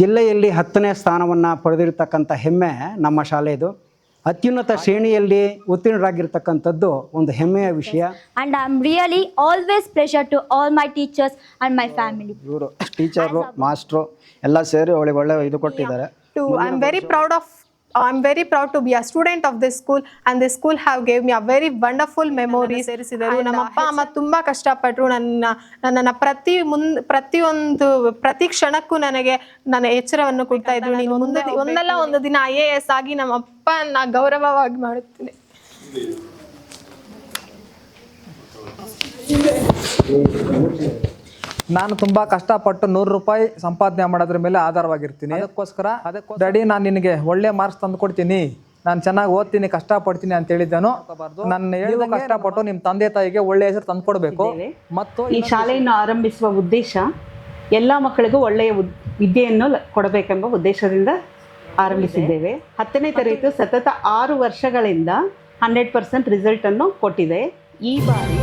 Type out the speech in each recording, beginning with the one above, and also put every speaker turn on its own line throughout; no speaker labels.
ಜಿಲ್ಲೆಯಲ್ಲಿ ಹತ್ತನೇ ಸ್ಥಾನವನ್ನು ಪಡೆದಿರತಕ್ಕಂಥ ಹೆಮ್ಮೆ ನಮ್ಮ ಶಾಲೆಯದು. ಅತ್ಯುನ್ನತ ಶ್ರೇಣಿಯಲ್ಲಿ ಉತ್ತೀರ್ಣರಾಗಿರ್ತಕ್ಕಂಥದ್ದು ಒಂದು ಹೆಮ್ಮೆಯ ವಿಷಯ.
And I am really always pleasure to all my teachers and my family
ಇವರು ಟೀಚರು ಮಾಸ್ಟ್ರು ಎಲ್ಲ ಸೇರಿ ಅವಳಿಗೆ ಒಳ್ಳೆ ಇದು ಕೊಟ್ಟಿದ್ದಾರೆ.
To I am very proud of i'm very proud to be a student of this school and this school have gave me a very wonderful memories. ಸೇರಿಸಿದರು. ನಮ್ಮ ಅಪ್ಪ ಅಮ್ಮ ತುಂಬಾ ಕಷ್ಟಪಟ್ಟರು ನನ್ನ ನನ್ನನ್ನು ಪ್ರತಿ ಮುಂದ್ ಪ್ರತಿಯೊಂದು ಪ್ರತಿ ಕ್ಷಣಕ್ಕೂ ನನಗೆ ನನ್ನ ಎಚ್ಚರವನ್ನು ಕೊಡ್ತಾ ಇದ್ರು. ನೀನು ಮುಂದೆ ಒಂದಲ್ಲ ಒಂದು ದಿನ ಐ ಎ ಎಸ್ ಆಗಿ ನಮ್ಮ ಅಪ್ಪನ ಗೌರವವಾಗಿ ಮಾಡುತ್ತೇನೆ.
ನಾನು ತುಂಬಾ ಕಷ್ಟಪಟ್ಟು ನೂರು ರೂಪಾಯಿ ಸಂಪಾದನೆ ಮಾಡೋದ್ರ ಮೇಲೆ ಆಧಾರವಾಗಿರ್ತೀನಿ. ಅದಕ್ಕೋಸ್ಕರ ಡ್ಯಾಡಿ ನಾನು ನಿನಗೆ ಒಳ್ಳೆ ಮಾರ್ಕ್ಸ್ ತಂದು ಕೊಡ್ತೀನಿ ನಾನು ಚೆನ್ನಾಗಿ ಓದ್ತೀನಿ ಕಷ್ಟಪಡ್ತೀನಿ ಅಂತ ಹೇಳಿದ್ದಾನು. ನನ್ನ ಹೇಳಿದ ಕಷ್ಟಪಟ್ಟು ನಿಮ್ಮ ತಂದೆ ತಾಯಿಗೆ ಒಳ್ಳೆ ಹೆಸರು ತಂದು ಕೊಡಬೇಕು ಮತ್ತು
ಈ ಶಾಲೆಯನ್ನು ಆರಂಭಿಸುವ ಉದ್ದೇಶ ಎಲ್ಲ ಮಕ್ಕಳಿಗೂ ಒಳ್ಳೆಯ ವಿದ್ಯೆಯನ್ನು ಕೊಡಬೇಕೆಂಬ ಉದ್ದೇಶದಿಂದ ಆರಂಭಿಸಿದ್ದೇವೆ. ಹತ್ತನೇ ತರಗತಿ ಸತತ ಆರು ವರ್ಷಗಳಿಂದ ಹಂಡ್ರೆಡ್ ಪರ್ಸೆಂಟ್ ರಿಸಲ್ಟನ್ನು ಕೊಟ್ಟಿದೆ. ಈ ಬಾರಿ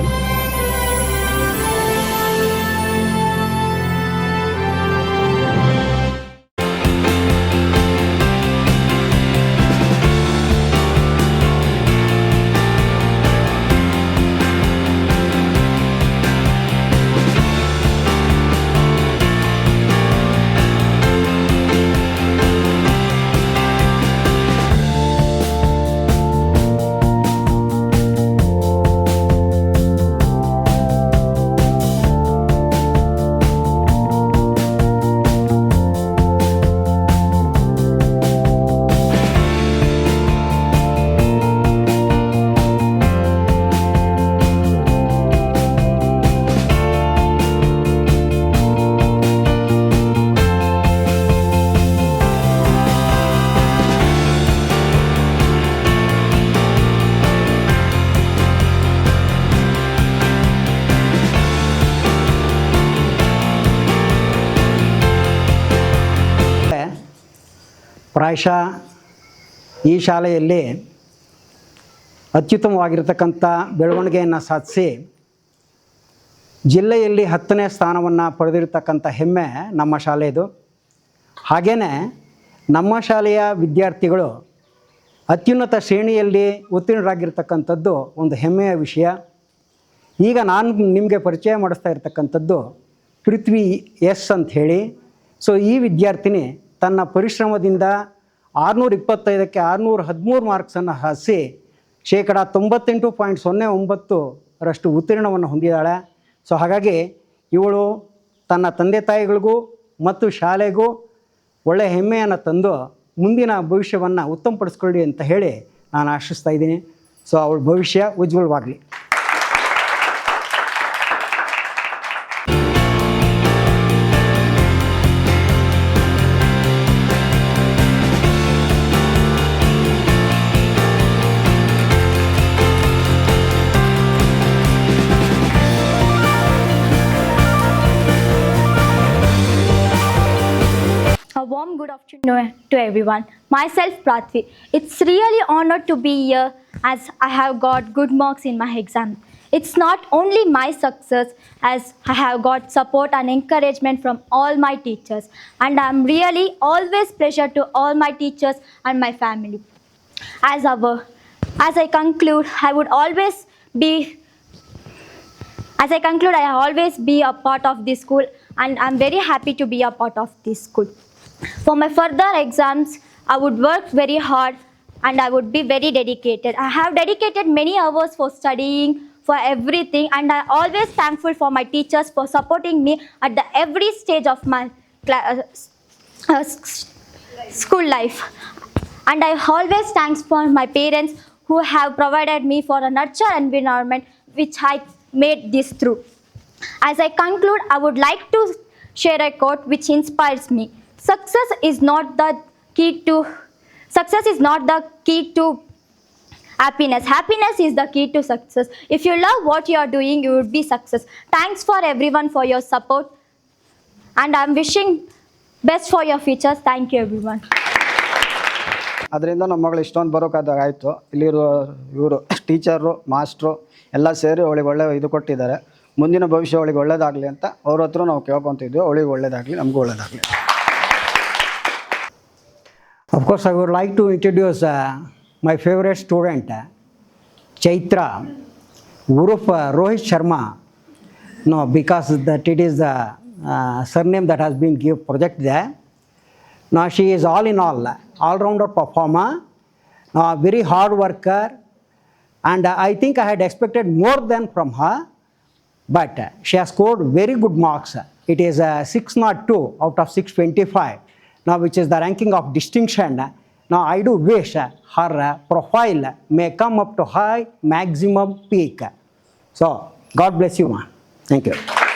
ಪ್ರಾಯಶಃ ಈ ಶಾಲೆಯಲ್ಲಿ ಅತ್ಯುತ್ತಮವಾಗಿರತಕ್ಕಂಥ ಬೆಳವಣಿಗೆಯನ್ನು ಸಾಧಿಸಿ ಜಿಲ್ಲೆಯಲ್ಲಿ ಹತ್ತನೇ ಸ್ಥಾನವನ್ನು ಪಡೆದಿರತಕ್ಕಂಥ ಹೆಮ್ಮೆ ನಮ್ಮ ಶಾಲೆಯದು. ಹಾಗೆಯೇ ನಮ್ಮ ಶಾಲೆಯ ವಿದ್ಯಾರ್ಥಿಗಳು ಅತ್ಯುನ್ನತ ಶ್ರೇಣಿಯಲ್ಲಿ ಉತ್ತೀರ್ಣರಾಗಿರ್ತಕ್ಕಂಥದ್ದು ಒಂದು ಹೆಮ್ಮೆಯ ವಿಷಯ. ಈಗ ನಾನು ನಿಮಗೆ ಪರಿಚಯ ಮಾಡಿಸ್ತಾ ಇರತಕ್ಕಂಥದ್ದು ಪೃಥ್ವಿ ಎಸ್ ಅಂತ ಹೇಳಿ. ಸೊ ಈ ವಿದ್ಯಾರ್ಥಿನಿ ತನ್ನ ಪರಿಶ್ರಮದಿಂದ ಆರುನೂರ ಇಪ್ಪತ್ತೈದಕ್ಕೆ ಆರುನೂರ ಹದಿಮೂರು ಮಾರ್ಕ್ಸನ್ನು ಹಸಿ ಶೇಕಡ ತೊಂಬತ್ತೆಂಟು ಪಾಯಿಂಟ್ ಸೊನ್ನೆ ಒಂಬತ್ತರಷ್ಟು ಉತ್ತೀರ್ಣವನ್ನು ಹೊಂದಿದ್ದಾಳೆ. ಸೊ, ಹಾಗಾಗಿ ಇವಳು ತನ್ನ ತಂದೆ ತಾಯಿಗಳಿಗೂ ಮತ್ತು ಶಾಲೆಗೂ ಒಳ್ಳೆಯ ಹೆಮ್ಮೆಯನ್ನು ತಂದು ಮುಂದಿನ ಭವಿಷ್ಯವನ್ನು ಉತ್ತಮಪಡಿಸ್ಕೊಳ್ಳಿ ಅಂತ ಹೇಳಿ ನಾನು ಆಶಿಸ್ತಾ ಇದ್ದೀನಿ. ಸೊ, ಅವಳ ಭವಿಷ್ಯ ಉಜ್ವಲವಾಗಲಿ.
To everyone. Myself Prathvi. It's really honored to be here as I have got good marks in my exam. It's not only my success as I have got support and encouragement from all my teachers and I'm really always pleasure to all my teachers and my family. As our as I conclude, I would always be as I conclude, I always be a part of this school and I'm very happy to be a part of this school. For my further exams, I would work very hard and I would be very dedicated. I have dedicated many hours for studying, for everything, and I'm always thankful for my teachers for supporting me at the every stage of my uh, uh, school life. And I always thanks for my parents who have provided me for a nurture environment which I made this through. As I conclude, I would like to share a quote which inspires me. Success is not the key to success is not the key to happiness. Happiness is the key to success. If you love what you are doing, you would be success. Thanks for everyone for your support. And I'm wishing best for your futures. Thank you everyone.
ಅದರಿಂದ ನಮ್ಮ ಮಗಳು ಇಷ್ಟೊಂದು ಬರೋಕ್ಕಾದಾಗ ಆಯಿತು ಇಲ್ಲಿರೋ ಇವರು teacher master ಎಲ್ಲ ಸೇರಿ ಅವಳಿಗೆ ಒಳ್ಳೆ ಇದು ಕೊಟ್ಟಿದ್ದಾರೆ ಮುಂದಿನ ಭವಿಷ್ಯ ಅವಳಿಗೆ ಒಳ್ಳೇದಾಗಲಿ ಅಂತ ಅವ್ರ ಹತ್ರ ನಾವು ಕೇಳ್ಕೊತಿದ್ವಿ ಅವಳಿಗೆ ಒಳ್ಳೇದಾಗಲಿ ನಮಗೂ ಒಳ್ಳೇದಾಗಲಿ
Of course, I would like to introduce uh, my favorite student, uh, Chaitra, Uruf uh, Rohit Sharma. No, because that it is the uh, surname that has been given project there. Now she is all in all, all-rounder performer, now very hard worker, and uh, I think I had expected more than from her, but uh, she has scored very good marks. It is uh, 602 out of 625, now which is the ranking of distinction. Now I do wish her profile may come up to high maximum peak. So God bless you, ma. Thank you.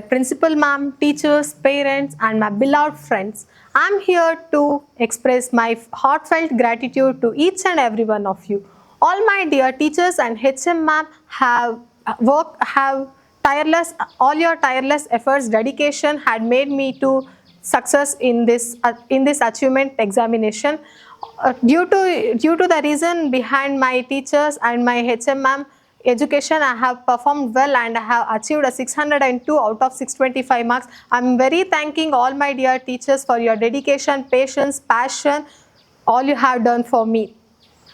Principal ma'am, teachers, parents, and my beloved friends. I'm here to express my heartfelt gratitude to each and every one of you. All my dear teachers and HM ma'am have work have tireless all your tireless efforts dedication had made me to success in this uh, in this achievement examination uh, due to due to the reason behind my teachers and my hm ma'am education i have performed well and i have achieved a 602 out of 625 marks. I'm very thanking all my dear teachers for your dedication patience passion. All you have done for me.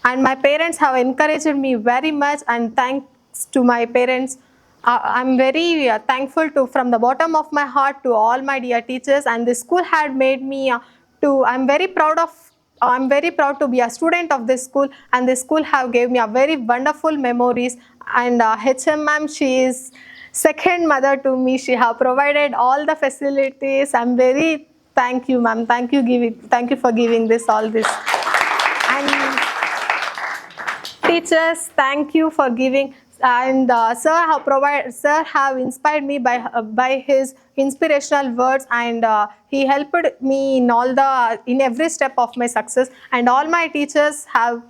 And my parents have encouraged me very much and thanks to my parents. I'm very uh, thankful to from the bottom of my heart to all my dear teachers and the school had made me uh, to i'm very proud of i'm very proud to be a student of this school and the school have gave me a very wonderful memories and uh, hm ma'am she is second mother to me. She have provided all the facilities. I'm very thank you ma'am. Thank you giving thank you for giving this all this. And teachers thank you for giving. And uh, sir have provide sir have inspired me by uh, by his inspirational words. And uh, he helped me in all the in every step of my success. And all my teachers have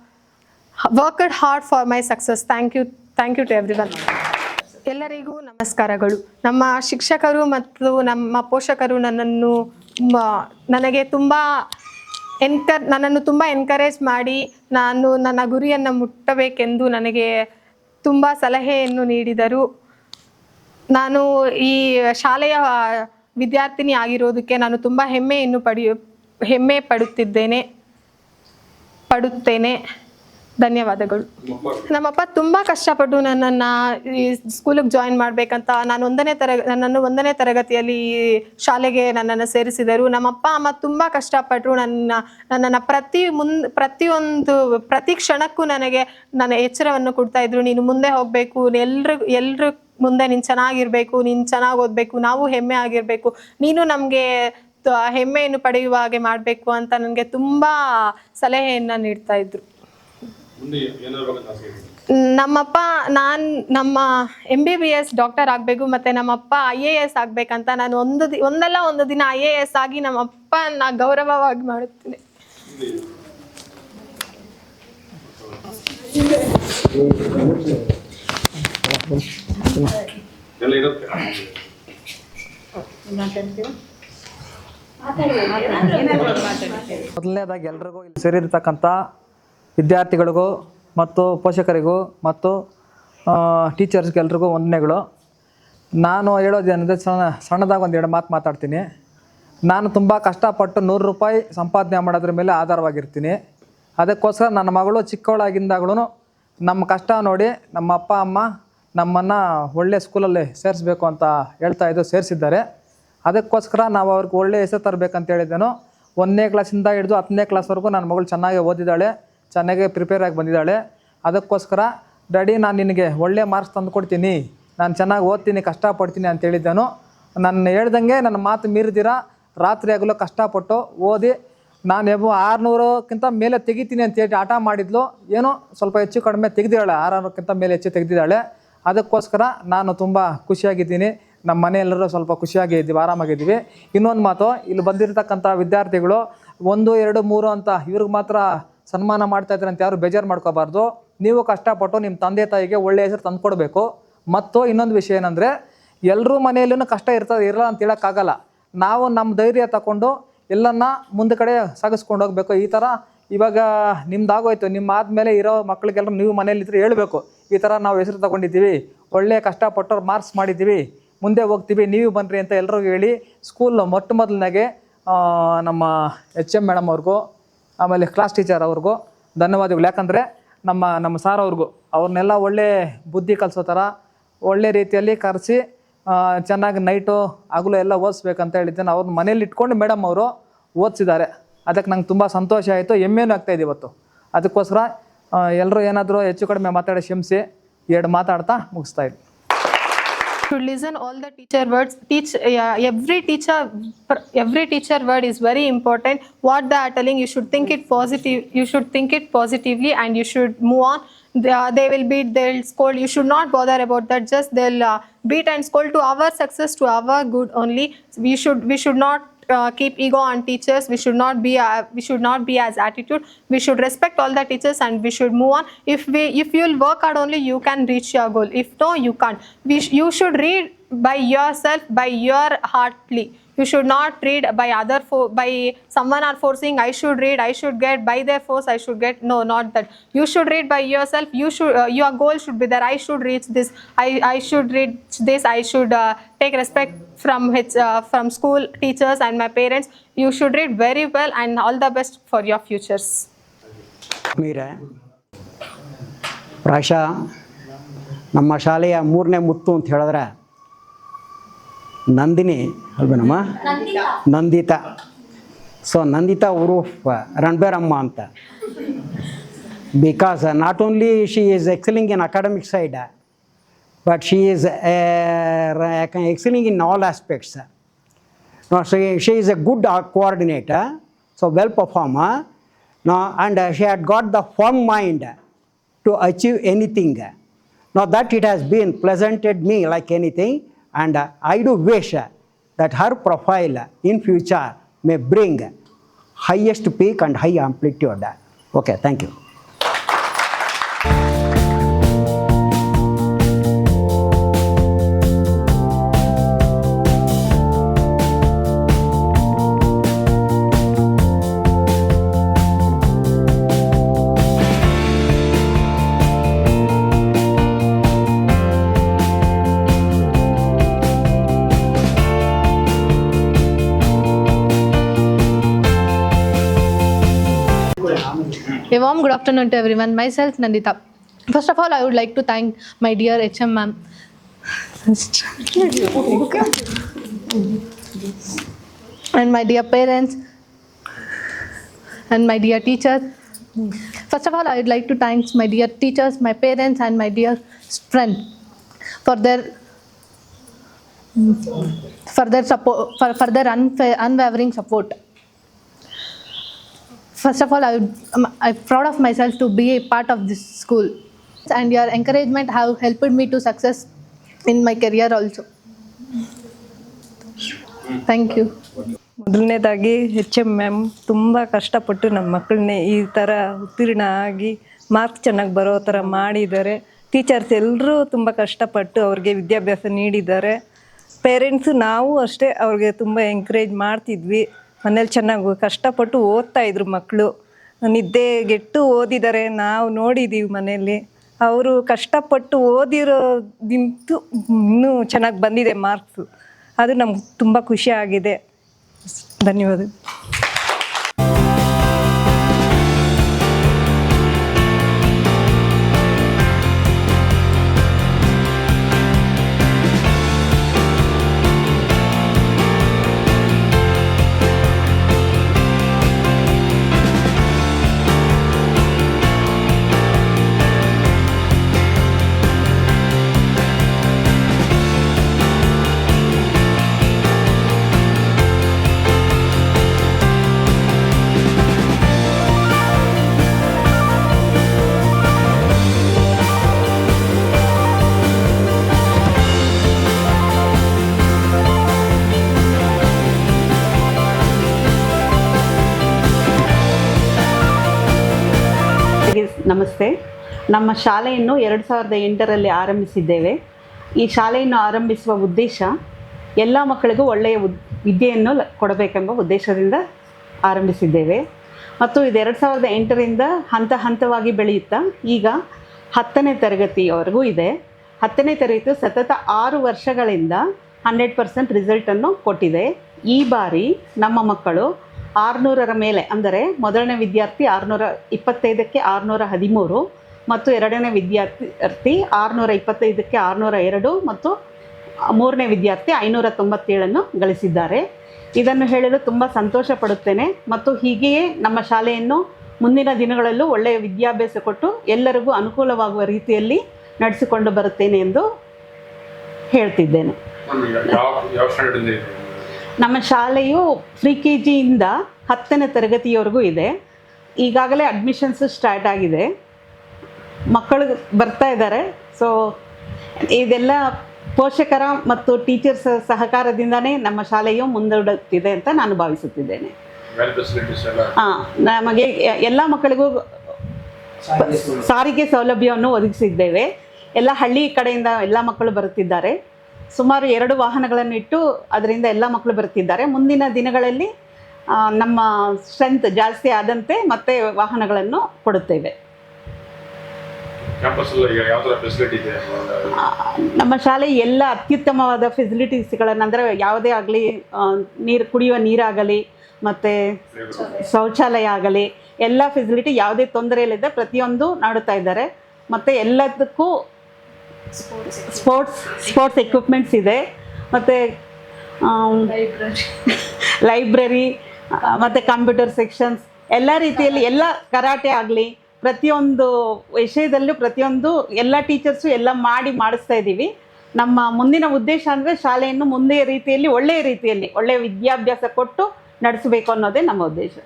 worked hard for my success. Thank you thank you to everyone ಎಲ್ಲರಿಗೂ ನಮಸ್ಕಾರಗಳು. ನಮ್ಮ ಶಿಕ್ಷಕರು ಮತ್ತು ನಮ್ಮ ಪೋಷಕರು ನನ್ನನ್ನು ನನಗೆ ತುಂಬ ಎನ್ಕರ್ ನನ್ನನ್ನು ತುಂಬ ಎನ್ಕರೇಜ್ ಮಾಡಿ ನಾನು ನನ್ನ ಗುರಿಯನ್ನು ಮುಟ್ಟಬೇಕೆಂದು ನನಗೆ ತುಂಬ ಸಲಹೆಯನ್ನು ನೀಡಿದರು. ನಾನು ಈ ಶಾಲೆಯ ವಿದ್ಯಾರ್ಥಿನಿ ಆಗಿರೋದಕ್ಕೆ ನಾನು ತುಂಬ ಹೆಮ್ಮೆಯನ್ನು ಪಡೆಯು, ಹೆಮ್ಮೆ ಪಡುತ್ತಿದ್ದೇನೆ, ಪಡುತ್ತೇನೆ. ಧನ್ಯವಾದಗಳು. ನಮ್ಮಪ್ಪ ತುಂಬಾ ಕಷ್ಟಪಟ್ಟು ನನ್ನನ್ನ ಈ ಸ್ಕೂಲಿಗೆ ಜಾಯಿನ್ ಮಾಡ್ಬೇಕಂತ ನಾನು ಒಂದನೇ ತರ ನನ್ನನ್ನು ಒಂದನೇ ತರಗತಿಯಲ್ಲಿ ಶಾಲೆಗೆ ನನ್ನನ್ನು ಸೇರಿಸಿದರು. ನಮ್ಮಪ್ಪ, ಅಮ್ಮ ತುಂಬಾ ಕಷ್ಟಪಟ್ಟರು ನನ್ನ, ನನ್ನನ್ನು ಪ್ರತಿ ಮುನ್, ಪ್ರತಿಯೊಂದು, ಪ್ರತಿ ಕ್ಷಣಕ್ಕೂ ನನಗೆ ನನ್ನ ಎಚ್ಚರವನ್ನು ಕೊಡ್ತಾ ಇದ್ರು. ನೀನು ಮುಂದೆ ಹೋಗಬೇಕು, ಎಲ್ರು ಎಲ್ರು ಮುಂದೆ ನೀನು ಚೆನ್ನಾಗಿರಬೇಕು, ನೀನು ಚೆನ್ನಾಗಿ ಓದಬೇಕು, ನಾವು ಹೆಮ್ಮೆ ಆಗಿರಬೇಕು, ನೀನು ನಮಗೆ ಹೆಮ್ಮೆಯನ್ನು ಪಡೆಯುವ ಹಾಗೆ ಮಾಡಬೇಕು ಅಂತ ನನಗೆ ತುಂಬ ಸಲಹೆಯನ್ನು ನೀಡ್ತಾ ಇದ್ರು. ನಮ್ಮಪ್ಪ ನಾನು ನಮ್ಮ M B B S doctor ಆಗಬೇಕು ಮತ್ತು ನಮ್ಮಪ್ಪ ಐ ಎ ಎಸ್ ಆಗಬೇಕಂತ ನಾನು ಒಂದು ದಿ ಒಂದಲ್ಲ ಒಂದು ದಿನ ಐ ಎ ಎಸ್ ಆಗಿ ನಮ್ಮಪ್ಪನ ಗೌರವವಾಗಿ ಮಾಡುತ್ತೇನೆ.
ಮೊದಲನೇದಾಗಿ ಎಲ್ರಿಗೂ ಇಲ್ಲಿ ಸೇರಿರ್ತಕ್ಕಂಥ ವಿದ್ಯಾರ್ಥಿಗಳಿಗೂ ಮತ್ತು ಪೋಷಕರಿಗೂ ಮತ್ತು ಟೀಚರ್ಸ್ಗೆ ಎಲ್ರಿಗೂ ವಂದನೆಗಳು. ನಾನು ಹೇಳೋದೇನೆಂದರೆ ಸಣ್ಣ, ಸಣ್ಣದಾಗಿ ಒಂದು ಎರಡು ಮಾತು ಮಾತಾಡ್ತೀನಿ. ನಾನು ತುಂಬ ಕಷ್ಟಪಟ್ಟು ನೂರು ರೂಪಾಯಿ ಸಂಪಾದನೆ ಮಾಡೋದ್ರ ಮೇಲೆ ಆಧಾರವಾಗಿರ್ತೀನಿ. ಅದಕ್ಕೋಸ್ಕರ ನನ್ನ ಮಗಳು ಚಿಕ್ಕವಳಾಗಿದ್ದಾಗಳೂ ನಮ್ಮ ಕಷ್ಟ ನೋಡಿ ನಮ್ಮ ಅಪ್ಪ, ಅಮ್ಮ ನಮ್ಮನ್ನು ಒಳ್ಳೆ ಸ್ಕೂಲಲ್ಲಿ ಸೇರಿಸ್ಬೇಕು ಅಂತ ಹೇಳ್ತಾ ಇದ್ದು ಸೇರಿಸಿದ್ದಾರೆ. ಅದಕ್ಕೋಸ್ಕರ ನಾವು ಅವ್ರಿಗೆ ಒಳ್ಳೆ ಹೆಸರು ತರಬೇಕಂತ ಹೇಳಿದ್ದೇನು. ಒಂದನೇ ಕ್ಲಾಸಿಂದ ಹಿಡಿದು ಹತ್ತನೇ ಕ್ಲಾಸ್ವರೆಗೂ ನನ್ನ ಮಗಳು ಚೆನ್ನಾಗಿ ಓದಿದ್ದಾಳೆ. ಚೆನ್ನಾಗಿ ಪ್ರಿಪೇರ್ ಆಗಿ ಬಂದಿದ್ದಾಳೆ. ಅದಕ್ಕೋಸ್ಕರ ಡ್ಯಾಡಿ ನಾನು ನಿನಗೆ ಒಳ್ಳೆ ಮಾರ್ಕ್ಸ್ ತಂದು ಕೊಡ್ತೀನಿ. ನಾನು ಚೆನ್ನಾಗಿ ಓದ್ತೀನಿ, ಕಷ್ಟಪಡ್ತೀನಿ ಅಂತ ಹೇಳಿದ್ದಾನು. ನನ್ನ ಹೇಳ್ದಂಗೆ ನನ್ನ ಮಾತು ಮೀರಿದಿರ. ರಾತ್ರಿ ಆಗಲು ಕಷ್ಟಪಟ್ಟು ಓದಿ, ನಾನು ಯಾವ ಆರುನೂರಕ್ಕಿಂತ ಮೇಲೆ ತೆಗಿತೀನಿ ಅಂತ ಹೇಳಿ ಆಟ ಮಾಡಿದ್ಲು. ಏನೋ ಸ್ವಲ್ಪ ಹೆಚ್ಚು ಕಡಿಮೆ ತೆಗೆದಿದ್ದಾಳೆ. ಆರುನೂರಕ್ಕಿಂತ ಮೇಲೆ ಹೆಚ್ಚು ತೆಗೆದಿದ್ದಾಳೆ. ಅದಕ್ಕೋಸ್ಕರ ನಾನು ತುಂಬ ಖುಷಿಯಾಗಿದ್ದೀನಿ. ನಮ್ಮ ಮನೆಯೆಲ್ಲರೂ ಸ್ವಲ್ಪ ಖುಷಿಯಾಗಿ ಇದ್ದೀವಿ, ಆರಾಮಾಗಿದ್ದೀವಿ. ಇನ್ನೊಂದು ಮಾತು, ಇಲ್ಲಿ ಬಂದಿರತಕ್ಕಂಥ ವಿದ್ಯಾರ್ಥಿಗಳು, ಒಂದು, ಎರಡು, ಮೂರು ಅಂತ ಇವ್ರಿಗೆ ಮಾತ್ರ ಸನ್ಮಾನ ಮಾಡ್ತಾ ಇದ್ದಾರೆ ಅಂತ ಯಾರು ಬೇಜಾರು ಮಾಡ್ಕೋಬಾರ್ದು. ನೀವು ಕಷ್ಟಪಟ್ಟು ನಿಮ್ಮ ತಂದೆ ತಾಯಿಗೆ ಒಳ್ಳೆಯ ಹೆಸರು ತಂದ್ಕೊಡ್ಬೇಕು ಮತ್ತು ಇನ್ನೊಂದು ವಿಷಯ ಏನಂದರೆ ಎಲ್ಲರೂ ಮನೆಯಲ್ಲೂ ಕಷ್ಟ ಇರ್ತದೆ ಇರಲ್ಲ ಅಂತ ಹೇಳೋಕ್ಕಾಗಲ್ಲ. ನಾವು ನಮ್ಮ ಧೈರ್ಯ ತಗೊಂಡು ಎಲ್ಲನ್ನ ಮುಂದೆ ಕಡೆ ಸಾಗಿಸ್ಕೊಂಡು ಹೋಗ್ಬೇಕು. ಈ ಥರ ಇವಾಗ ನಿಮ್ದಾಗೋಯ್ತು. ನಿಮ್ಮ ಆದಮೇಲೆ ಇರೋ ಮಕ್ಕಳಿಗೆಲ್ಲರೂ ನೀವು ಮನೇಲಿದ್ರೆ ಹೇಳಬೇಕು. ಈ ಥರ ನಾವು ಹೆಸರು ತಗೊಂಡಿದ್ದೀವಿ. ಒಳ್ಳೆ ಕಷ್ಟಪಟ್ಟವ್ರು ಮಾರ್ಕ್ಸ್ ಮಾಡಿದ್ದೀವಿ. ಮುಂದೆ ಹೋಗ್ತೀವಿ. ನೀವು ಬನ್ನಿರಿ ಅಂತ ಎಲ್ಲರಿಗೂ ಹೇಳಿ, ಸ್ಕೂಲ್ ಮೊಟ್ಟ ಮೊದಲನಾಗೆ ನಮ್ಮ ಎಚ್ ಎಂ ಮೇಡಮ್ ಅವ್ರಿಗೂ ಆಮೇಲೆ ಕ್ಲಾಸ್ ಟೀಚರ್ ಅವ್ರಿಗೂ ಧನ್ಯವಾದಗಳು. ಯಾಕಂದರೆ ನಮ್ಮ ನಮ್ಮ ಸಾರ್ ಅವ್ರಿಗೂ ಅವ್ರನ್ನೆಲ್ಲ ಒಳ್ಳೆ ಬುದ್ಧಿ ಕಲಿಸೋ ಥರ ಒಳ್ಳೆ ರೀತಿಯಲ್ಲಿ ಕರೆಸಿ ಚೆನ್ನಾಗಿ ನೈಟು ಹಗಲು ಎಲ್ಲ ಓದಿಸ್ಬೇಕಂತ ಹೇಳಿದ್ದೇನೆ. ಅವ್ರನ್ನ ಮನೇಲಿ ಇಟ್ಕೊಂಡು ಮೇಡಮ್ ಅವರು ಓದಿಸಿದ್ದಾರೆ. ಅದಕ್ಕೆ ನಂಗೆ ತುಂಬ ಸಂತೋಷ ಆಯಿತು. ಹೆಮ್ಮೆನೂ ಆಗ್ತಾಯಿದೆ ಇವತ್ತು. ಅದಕ್ಕೋಸ್ಕರ ಎಲ್ಲರೂ ಏನಾದರೂ ಹೆಚ್ಚು ಕಡಿಮೆ ಮಾತಾಡಿ ಕ್ಷಮಿಸಿ. ಎರಡು ಮಾತಾಡ್ತಾ ಮುಗಿಸ್ತಾ ಇದ್ದೀನಿ.
Should listen all the teacher words. Teach yeah, every teacher every teacher word is very important. What they are telling you should think it positive you should think it positively and you should move on. They, uh, they will beat they'll scold. You should not bother about that. Just they'll uh, beat and scold to our success to our good only. We should we should not uh, keep ego on teachers. We should not be uh, we should not be as attitude. We should respect all the teachers and we should move on. If we if you'll work hard only you can reach your goal. If no you can't. We sh- you should read by yourself by your heartly you should not read by other fo- by someone are forcing i should read i should get by their force i should get no not that you should read by yourself you should uh, your goal should be there i should reach this i i should reach this i should uh, take respect from his, uh, from school teachers and my parents you should read very well and all the best for your futures
ಮೀರೆ ಪ್ರಾಯಶಃ ನಮ್ಮ ಶಾಲೆಯ ಮೂರನೇ ಮುತ್ತು ಅಂತ ಹೇಳಿದ್ರೆ ನಂದಿನಿ ಅಲ್ಬನಮ್ಮ Nandita. So so Nandita ಊರು ರಣಬೆರಮ್ಮ ಅಂತ. Because not only she is excelling in academic side but she is excelling in all aspects no so she a good coordinator so well performer no and she had got the firm mind to achieve anything. No that it has been presented me like anything and I do wish that her profile in future may bring highest peak and high amplitude. Okay, thank you.
Warm good afternoon to everyone. Myself, Nandita. First of all, I would like to thank my dear HM ma'am. and my dear parents and my dear teachers. First of all, I would like to thank my dear teachers, my parents, and my dear friend for their for their support for, for their unfa- unwavering support. first of all, I would, um, I'm proud of myself to be a part of this school. And your encouragement have helped me to success in my career also. Thank you
ಮೊದಲನೇದಾಗಿ H M ma'am ತುಂಬ ಕಷ್ಟಪಟ್ಟು ನಮ್ಮ ಮಕ್ಕಳನ್ನೇ ಈ ಥರ ಉತ್ತೀರ್ಣ ಆಗಿ mark ಚೆನ್ನಾಗಿ ಬರೋ ಥರ ಮಾಡಿದ್ದಾರೆ ಟೀಚರ್ಸ್ ಎಲ್ಲರೂ ತುಂಬ ಕಷ್ಟಪಟ್ಟು ಅವ್ರಿಗೆ ವಿದ್ಯಾಭ್ಯಾಸ ನೀಡಿದ್ದಾರೆ ಪೇರೆಂಟ್ಸು ನಾವು ಅಷ್ಟೇ ಅವ್ರಿಗೆ ತುಂಬ ಎಂಕರೇಜ್ ಮಾಡ್ತಿದ್ವಿ ಮನೇಲಿ ಚೆನ್ನಾಗಿ ಕಷ್ಟಪಟ್ಟು ಓದ್ತಾ ಇದ್ರು ಮಕ್ಕಳು ನಿದ್ದೆಗೆಟ್ಟು ಓದಿದ್ದಾರೆ ನಾವು ನೋಡಿದ್ದೀವಿ ಮನೆಯಲ್ಲಿ. ಅವರು ಕಷ್ಟಪಟ್ಟು ಓದಿರೋದಿಂತು ಇನ್ನೂ ಚೆನ್ನಾಗಿ ಬಂದಿದೆ ಮಾರ್ಕ್ಸು. ಅದು ನಮ್ಗೆ ತುಂಬ ಖುಷಿ ಆಗಿದೆ. ಧನ್ಯವಾದ
ನಮ್ಮ ಶಾಲೆಯನ್ನು ಎರಡು ಸಾವಿರದ ಎಂಟರಲ್ಲಿ ಆರಂಭಿಸಿದ್ದೇವೆ. ಈ ಶಾಲೆಯನ್ನು ಆರಂಭಿಸುವ ಉದ್ದೇಶ ಎಲ್ಲ ಮಕ್ಕಳಿಗೂ ಒಳ್ಳೆಯ ವಿದ್ಯೆಯನ್ನು ಕೊಡಬೇಕೆಂಬ ಉದ್ದೇಶದಿಂದ ಆರಂಭಿಸಿದ್ದೇವೆ. ಮತ್ತು ಇದು ಎರಡು ಸಾವಿರದ ಎಂಟರಿಂದ ಹಂತ ಹಂತವಾಗಿ ಬೆಳೆಯುತ್ತಾ ಈಗ ಹತ್ತನೇ ತರಗತಿಯವರೆಗೂ ಇದೆ. ಹತ್ತನೇ ತರಗತಿ ಸತತ ಆರು ವರ್ಷಗಳಿಂದ ಹಂಡ್ರೆಡ್ ಪರ್ಸೆಂಟ್ ರಿಸಲ್ಟನ್ನು ಕೊಟ್ಟಿದೆ. ಈ ಬಾರಿ ನಮ್ಮ ಮಕ್ಕಳು ಆರುನೂರರ ಮೇಲೆ, ಅಂದರೆ ಮೊದಲನೇ ವಿದ್ಯಾರ್ಥಿ ಆರುನೂರ ಇಪ್ಪತ್ತೈದಕ್ಕೆ ಆರುನೂರ ಹದಿಮೂರು ಮತ್ತು ಎರಡನೇ ವಿದ್ಯಾರ್ಥಿ ಆರುನೂರ ಇಪ್ಪತ್ತೈದಕ್ಕೆ ಆರುನೂರ ಎರಡು ಮತ್ತು ಮೂರನೇ ವಿದ್ಯಾರ್ಥಿ ಐನೂರ ತೊಂಬತ್ತೇಳನ್ನು ಗಳಿಸಿದ್ದಾರೆ. ಇದನ್ನು ಹೇಳಲು ತುಂಬ ಸಂತೋಷ ಪಡುತ್ತೇನೆ ಮತ್ತು ಹೀಗೆಯೇ ನಮ್ಮ ಶಾಲೆಯನ್ನು ಮುಂದಿನ ದಿನಗಳಲ್ಲೂ ಒಳ್ಳೆಯ ವಿದ್ಯಾಭ್ಯಾಸ ಕೊಟ್ಟು ಎಲ್ಲರಿಗೂ ಅನುಕೂಲವಾಗುವ ರೀತಿಯಲ್ಲಿ ನಡೆಸಿಕೊಂಡು ಬರುತ್ತೇನೆ ಎಂದು ಹೇಳ್ತಿದ್ದೇನೆ. ನಮ್ಮ ಶಾಲೆಯು ಫ್ರೀ ಕೆ ಜಿಯಿಂದ ಹತ್ತನೇ ತರಗತಿಯವರೆಗೂ ಇದೆ. ಈಗಾಗಲೇ ಅಡ್ಮಿಷನ್ಸ್ ಸ್ಟಾರ್ಟ್ ಆಗಿದೆ. ಮಕ್ಕಳು ಬರ್ತಾ ಇದ್ದಾರೆ. ಸೊ ಇದೆಲ್ಲ ಪೋಷಕರ ಮತ್ತು ಟೀಚರ್ಸ್ ಸಹಕಾರದಿಂದನೇ ನಮ್ಮ ಶಾಲೆಯು ಮುಂದೂಡುತ್ತಿದೆ ಅಂತ ನಾನು ಭಾವಿಸುತ್ತಿದ್ದೇನೆ. ಹಾಂ ನಮಗೆ ಎಲ್ಲ ಮಕ್ಕಳಿಗೂ ಸಾರಿಗೆ ಸೌಲಭ್ಯವನ್ನು ಒದಗಿಸಿದ್ದೇವೆ. ಎಲ್ಲ ಹಳ್ಳಿ ಕಡೆಯಿಂದ ಎಲ್ಲ ಮಕ್ಕಳು ಬರುತ್ತಿದ್ದಾರೆ. ಸುಮಾರು ಎರಡು ವಾಹನಗಳನ್ನು ಇಟ್ಟು ಅದರಿಂದ ಎಲ್ಲ ಮಕ್ಕಳು ಬರುತ್ತಿದ್ದಾರೆ. ಮುಂದಿನ ದಿನಗಳಲ್ಲಿ ನಮ್ಮ ಸ್ಟ್ರೆಂತ್ ಜಾಸ್ತಿ ಆದಂತೆ ಮತ್ತೆ ವಾಹನಗಳನ್ನು ಕೊಡುತ್ತೇವೆ
ಕ್ಯಾಂಪಸ್ ಅಲ್ಲಿ ಈಗ ಯಾವ ಥರ ಫೆಸಿಲಿಟಿ ಇದೆ
ಆ, ನಮ್ಮ ಶಾಲೆ ಎಲ್ಲ ಅತ್ಯುತ್ತಮವಾದ ಫೆಸಿಲಿಟೀಸ್ಗಳನ್ನು ಅಂದರೆ ಯಾವುದೇ ಆಗಲಿ ನೀರು ಕುಡಿಯುವ ನೀರಾಗಲಿ ಮತ್ತು ಶೌಚಾಲಯ ಆಗಲಿ ಎಲ್ಲ ಫೆಸಿಲಿಟಿ ಯಾವುದೇ ತೊಂದರೆ ಇಲ್ಲದೆ ಪ್ರತಿಯೊಂದು ನಾಡುತ್ತಾ ಇದ್ದಾರೆ. ಮತ್ತು ಎಲ್ಲದಕ್ಕೂ ಸ್ಪೋರ್ಟ್ಸ್ ಸ್ಪೋರ್ಟ್ಸ್ ಎಕ್ವಿಪ್ಮೆಂಟ್ಸ್ ಇದೆ. ಮತ್ತು ಲೈಬ್ರರಿ ಮತ್ತು ಕಂಪ್ಯೂಟರ್ ಸೆಕ್ಷನ್ಸ್ ಎಲ್ಲ ರೀತಿಯಲ್ಲಿ ಎಲ್ಲ ಕರಾಟೆ ಆಗಲಿ ಪ್ರತಿಯೊಂದು ವಿಷಯದಲ್ಲೂ ಪ್ರತಿಯೊಂದು ಎಲ್ಲ ಟೀಚರ್ಸು ಎಲ್ಲ ಮಾಡಿ ಮಾಡಿಸ್ತಾ ಇದ್ದೀವಿ. ನಮ್ಮ ಮುಂದಿನ ಉದ್ದೇಶ ಅಂದರೆ ಶಾಲೆಯನ್ನು ಮುಂದೆ ರೀತಿಯಲ್ಲಿ, ಒಳ್ಳೆಯ ರೀತಿಯಲ್ಲಿ, ಒಳ್ಳೆಯ ವಿದ್ಯಾಭ್ಯಾಸ ಕೊಟ್ಟು ನಡೆಸಬೇಕು ಅನ್ನೋದೇ ನಮ್ಮ ಉದ್ದೇಶ.